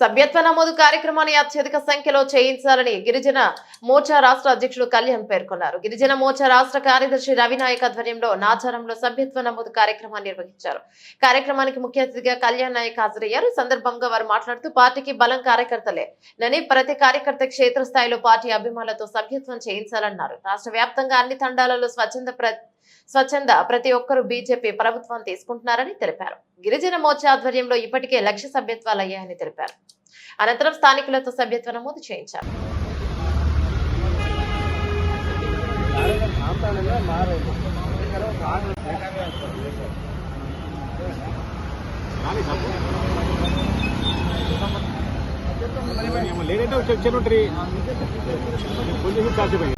సభ్యత్వ నమోదు కార్యక్రమాన్ని అత్యధిక సంఖ్యలో చేయించాలని గిరిజన మోర్చా రాష్ట్ర అధ్యక్షుడు కళ్యాణ్ పేర్కొన్నారు. గిరిజన మోర్చా రాష్ట్ర కార్యదర్శి రవినాయక్ ఆధ్వర్యంలో నాచారంలో సభ్యత్వ నమోదు కార్యక్రమాన్ని నిర్వహించారు. కార్యక్రమానికి ముఖ్య అతిథిగా కళ్యాణ్ నాయక్ హాజరయ్యారు. సందర్భంగా వారు మాట్లాడుతూ పార్టీకి బలం కార్యకర్తలే. నని ప్రతి కార్యకర్త క్షేత్రస్థాయిలో పార్టీ అభిమానులతో సభ్యత్వం చేయించాలన్నారు. రాష్ట్ర వ్యాప్తంగా అన్ని తండాలలో స్వచ్ఛంద స్వచ్ఛంద ప్రతి ఒక్కరూ బీజేపీ ప్రభుత్వం తీసుకుంటున్నారని తెలిపారు. గిరిజన మోర్చా ఆధ్వర్యంలో ఇప్పటికే లక్ష సభ్యత్వాలు అయ్యాయని తెలిపారు. అనంతరం స్థానికులతో సభ్యత్వ నమోదు చేయించారు.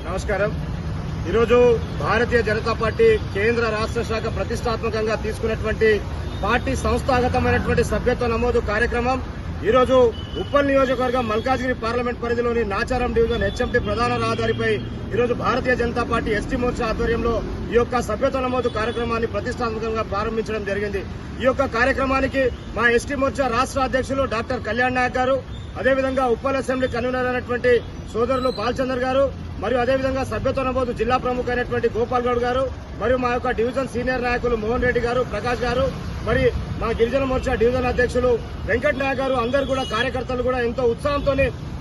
నమస్కారం. ఈరోజు భారతీయ జనతా పార్టీ కేంద్ర రాష్ట్ర శాఖ ప్రతిష్టాత్మకంగా తీసుకున్నటువంటి పార్టీ సంస్థాగతమైనటువంటి సభ్యత్వ నమోదు కార్యక్రమం. ఈరోజు ఉప్పల్ నియోజకవర్గం మల్కాజ్గిరి పార్లమెంట్ పరిధిలోని నాచారం డివిజన్ హెచ్ఎంటీ ప్రధాన రహదారిపై ఈరోజు భారతీయ జనతా పార్టీ ఎస్టీ మోర్చా ఆధ్వర్యంలో ఈ యొక్క సభ్యత్వ నమోదు కార్యక్రమాన్ని ప్రతిష్టాత్మకంగా ప్రారంభించడం జరిగింది. ఈ యొక్క కార్యక్రమానికి మా ఎస్టీ మోర్చా రాష్ట్ర అధ్యక్షులు డాక్టర్ కళ్యాణ్ నాయక్ గారు అదేవిధంగా ఉప్పల్ అసెంబ్లీ కన్వీనర్ అయినటువంటి సోదరులు బాలచందర్ గారు మరియు అదేవిధంగా సభ్యత్వ నమోదు జిల్లా ప్రముఖ అయినటువంటి గోపాల్ గౌడ్ గారు మరియు మా యొక్క డివిజన్ సీనియర్ నాయకులు మోహన్ రెడ్డి గారు ప్రకాష్ గారు మరి మా గిరిజన మోర్చా డివిజన్ అధ్యక్షులు వెంకట్ నాయక్ గారు అందరు కూడా కార్యకర్తలు కూడా ఎంతో ఉత్సాహంతో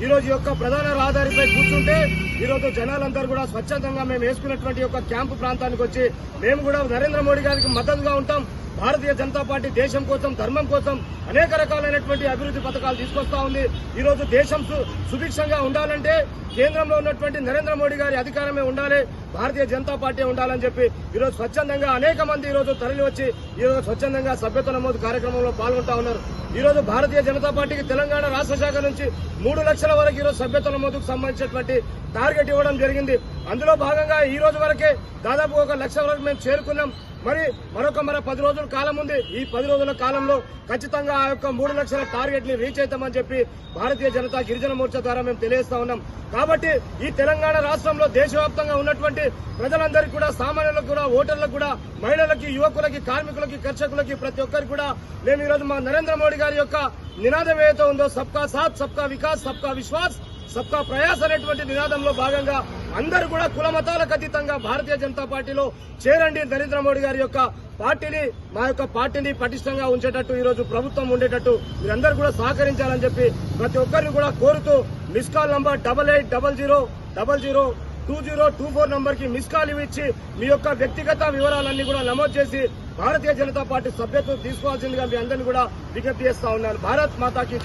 ఈ రోజు యొక్క ప్రధాన రహదారిపై కూర్చుంటే ఈ రోజు జనాలందరూ కూడా స్వచ్ఛందంగా మేము వేసుకున్నటువంటి యొక్క క్యాంపు ప్రాంతానికి వచ్చి మేము కూడా నరేంద్ర మోడీ గారికి మద్దతుగా ఉంటాం. భారతీయ జనతా పార్టీ దేశం కోసం ధర్మం కోసం అనేక రకాలైనటువంటి అభివృద్ధి పథకాలు తీసుకొస్తా ఉంది. ఈరోజు దేశం సు- సుభిక్షంగా ఉండాలంటే కేంద్రంలో ఉన్నటువంటి నరేంద్ర మోడీ గారి అధికారమే ఉండాలి. భారతీయ జనతా పార్టీ ఉండాలని చెప్పి ఈరోజు స్వచ్ఛందంగా అనేక మంది ఈరోజు తరలి వచ్చి ఈరోజు స్వచ్ఛందంగా సభ్యత్వ నమోదు కార్యక్రమంలో పాల్గొంటా ఉన్నారు. ఈరోజు భారతీయ జనతా పార్టీకి తెలంగాణ రాష్ట్ర శాఖ నుంచి మూడు లక్షల వరకు ఈరోజు సభ్యత సభ్యత్వ నమోదుకు సంబంధించినటువంటి టార్గెట్ ఇవ్వడం జరిగింది. అందులో భాగంగా ఈ రోజు వరకే దాదాపు ఒక లక్ష వరకు మేము చేరుకున్నాం. మరి మరొక మన పది రోజుల కాలం ఉంది. ఈ పది రోజుల కాలంలో ఖచ్చితంగా ఆ యొక్క మూడు లక్షల టార్గెట్ని రీచ్ అవుతామని చెప్పి భారతీయ జనతా గిరిజన మోర్చా ద్వారా మేము తెలియజేస్తా ఉన్నాం. కాబట్టి ఈ తెలంగాణ రాష్ట్రంలో దేశవ్యాప్తంగా ఉన్నటువంటి ప్రజలందరికీ కూడా సామాన్యులకు కూడా ఓటర్లకు కూడా మహిళలకి యువకులకి కార్మికులకి కర్షకులకి ప్రతి ఒక్కరికి కూడా మేము ఈరోజు మా నరేంద్ర మోడీ గారి యొక్క నినాదం ఏదైతే ఉందో సబ్కా సాత్ సబ్కా వికాస్ సబ్కా విశ్వాస్ సబ్కా ప్రయాస్ అనేటువంటి నినాదంలో భాగంగా అందరూ కూడా కుల మతాలకు అతీతంగా భారతీయ జనతా పార్టీలో చేరండి నరేంద్ర మోడీ గారి యొక్క పార్టీని మా యొక్క పార్టీని పటిష్టంగా ఉంచేటట్టు ఈ రోజు ప్రభుత్వం ఉండేటట్టు మీరందరూ కూడా సహకరించాలని చెప్పి ప్రతి ఒక్కరిని కూడా కోరుతూ miss call number double eight double zero double zero two zero two four నంబర్కి మిస్ కాల్ ఇచ్చి మీ యొక్క వ్యక్తిగత వివరాలన్నీ కూడా నమోదు చేసి భారతీయ జనతా పార్టీ సభ్యత్వం తీసుకోవాల్సిందిగా మీ అందరినీ కూడా విజ్ఞప్తి చేస్తా ఉన్నాను. భారత్ మాతాకి